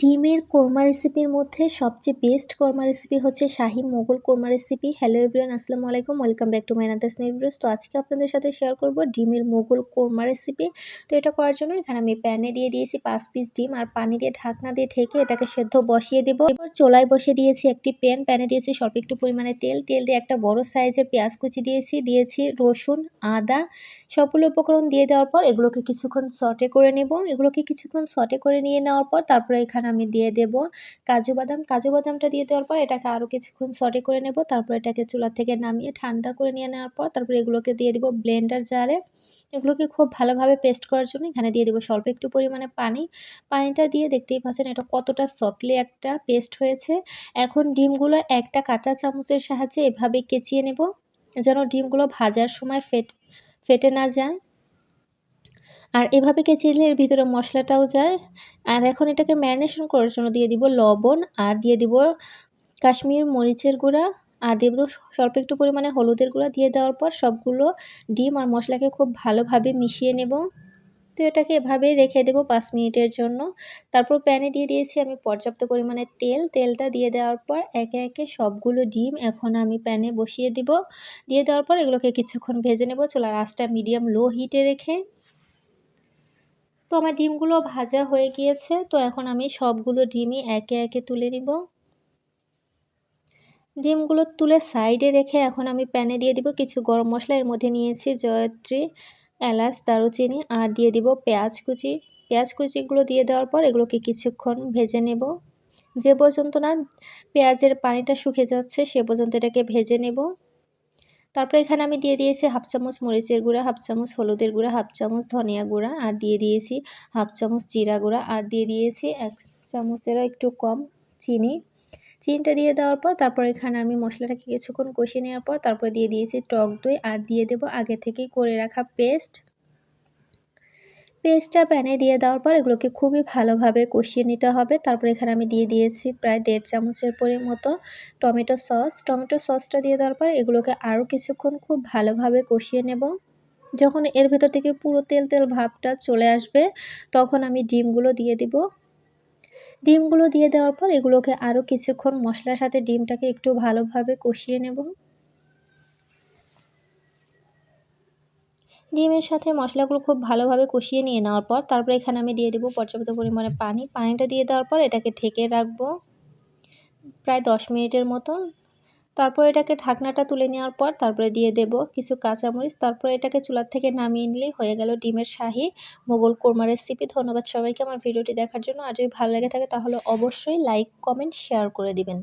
ডিমের কোরমা রেসিপির মধ্যে সবচেয়ে বেস্ট কোরমা রেসিপি হচ্ছে শাহি Mughal korma recipe hello everyone আসসালামু আলাইকুম ওয়েলকাম ব্যাক টু মাই নাদাস নিউজ তো আজকে আপনাদের সাথে শেয়ার করব ডিমের মোগল কোরমা রেসিপি তো এটা করার জন্য এখানে আমি প্যানে দিয়ে দিয়েছি পাঁচ পিস ডিম আর পানি দিয়ে ঢাকনা দিয়ে ঢেকে এটাকে সেদ্ধ বসিয়ে দেবো। এবার চোলায় বসিয়ে দিয়েছি একটি প্যান প্যানে দিয়েছি স্বল্প একটু পরিমাণে তেল। তেল দিয়ে একটা বড় সাইজের পেঁয়াজ কুচি দিয়েছি। দিয়েছি রসুন, আদা, সবগুলো উপকরণ দিয়ে দেওয়ার পর এগুলোকে কিছুক্ষণ সটে করে নেব। এগুলোকে কিছুক্ষণ সটে করে নিয়ে নেওয়ার পর তারপরে এখানে আমি দিয়ে দেব। কাজু বাদাম, কাজু বাদামটা দিয়ে দেওয়ার পর এটাকে আরও কিছুক্ষণ সটে করে নেব। তারপর এটাকে চুলা থেকে নামিয়ে ঠান্ডা করে নিয়ে নেওয়ার পর তারপরে এগুলোকে দিয়ে দেবো ব্লেন্ডার জারে এগুলোকে খুব ভালোভাবে পেস্ট করার জন্য এখানে দিয়ে দেবো স্বল্প একটু পরিমাণে পানি। পানিটা দিয়ে দেখতেই পাচ্ছেন এটা কতটা সফটলি একটা পেস্ট হয়েছে। এখন ডিমগুলো একটা কাঁটা চামচের সাহায্যে এভাবে কেচিয়ে নেব, যেন ডিমগুলো ভাজার সময় ফেট, ফেটে না যায়। আর এভাবে কেচিলে এর ভিতরে মশলাটাও যায়? আর এখন এটাকে ম্যারিনেশন করার জন্য দিয়ে দিব লবণ, আর দিয়ে দিব কাশ্মীর মরিচের গুঁড়া, আর দিয়ে দেবো স্বল্প একটু পরিমাণে হলুদের গুঁড়া দিয়ে দেওয়ার পর সবগুলো ডিম আর মশলাকে খুব ভালোভাবে মিশিয়ে নেব। তো এটাকে এভাবেই রেখে দেবো পাঁচ মিনিটের জন্য। তারপর প্যানে দিয়ে দিয়েছি আমি পর্যাপ্ত পরিমাণে তেল। তেলটা দিয়ে দেওয়ার পর একে একে সবগুলো ডিম এখন আমি প্যানে বসিয়ে দিব। দিয়ে দেওয়ার পর এগুলোকে কিছুক্ষণ ভেজে নেব। চোলার আঁচটা মিডিয়াম লো হিটে রেখে তো আমার ডিমগুলো ভাজা হয়ে গিয়েছে, তো এখন আমি সবগুলো ডিমই একে একে তুলে নিব। ডিমগুলো তুলে সাইডে রেখে এখন আমি প্যানে দিয়ে দিব কিছু গরম মশলা, এর মধ্যে নিয়েছি জয়ত্রী, এলাচ, দারুচিনি, আর দিয়ে দিব পেঁয়াজ কুচি। পেঁয়াজ কুচিগুলো দিয়ে দেওয়ার পর এগুলোকে কিছুক্ষণ ভেজে নেব। যে পর্যন্ত না পেঁয়াজের পানিটা শুকিয়ে যাচ্ছে, সে পর্যন্ত এটাকে ভেজে নেব। তারপর এখানে আমি দিয়ে দিয়েছি হাফ চামচ মরিচের গুঁড়া, হাফ চামচ হলুদের গুঁড়া, হাফ চামচ ধনিয়া গুঁড়া আর দিয়ে দিয়েছি হাফ চামচ জিরা গুঁড়া আর দিয়ে দিয়েছি এক চামচেরও একটু কম চিনি। চিনিটা দিয়ে দেওয়ার পর তারপর এখানে আমি মশলাটাকে কিছুক্ষণ কষিয়ে নেওয়ার পর তারপর দিয়ে দিয়েছি টক দই আর দিয়ে দেব আগে থেকেই করে রাখা পেস্ট। পেস্টটা প্যানে দিয়ে দেওয়ার পর এগুলোকে খুবই ভালোভাবে কষিয়ে নিতে হবে। তারপর এখানে আমি দিয়ে দিয়েছি প্রায় দেড় চামচের পরে মতো টমেটো সস। টমেটো সসটা দিয়ে দেওয়ার পর এগুলোকে আরও কিছুক্ষণ খুব ভালোভাবে কষিয়ে নেব। যখন এর ভেতর থেকে পুরো তেল তেল ভাবটা চলে আসবে, তখন আমি ডিমগুলো দিয়ে দিব। ডিমগুলো দিয়ে দেওয়ার পর এগুলোকে আরও কিছুক্ষণ মশলার সাথে ডিমটাকে একটু ভালোভাবে কষিয়ে নেব। ডিমের সাথে মশলাগুলো খুব ভালোভাবে কষিয়ে নিয়ে নেওয়ার পর, তারপর এখানে আমি দিয়ে দেবো পর্যাপ্ত পরিমাণে পানি। পানিটা দিয়ে দেওয়ার পর এটাকে ঢেকে রাখব প্রায় দশ মিনিটের মতো। তারপর এটাকে ঢাকনাটা তুলে নেওয়ার পর তারপরে দিয়ে দেব কিছু কাঁচামরিচ। তারপর এটাকে চুলার থেকে নামিয়ে নিলেই হয়ে গেল ডিমের শাহি। মোগল কোরমা রেসিপি ধন্যবাদ সবাইকে আমার ভিডিওটি দেখার জন্য। আর যদি ভালো লেগে থাকে তাহলে অবশ্যই লাইক কমেন্ট শেয়ার করে দিবেন।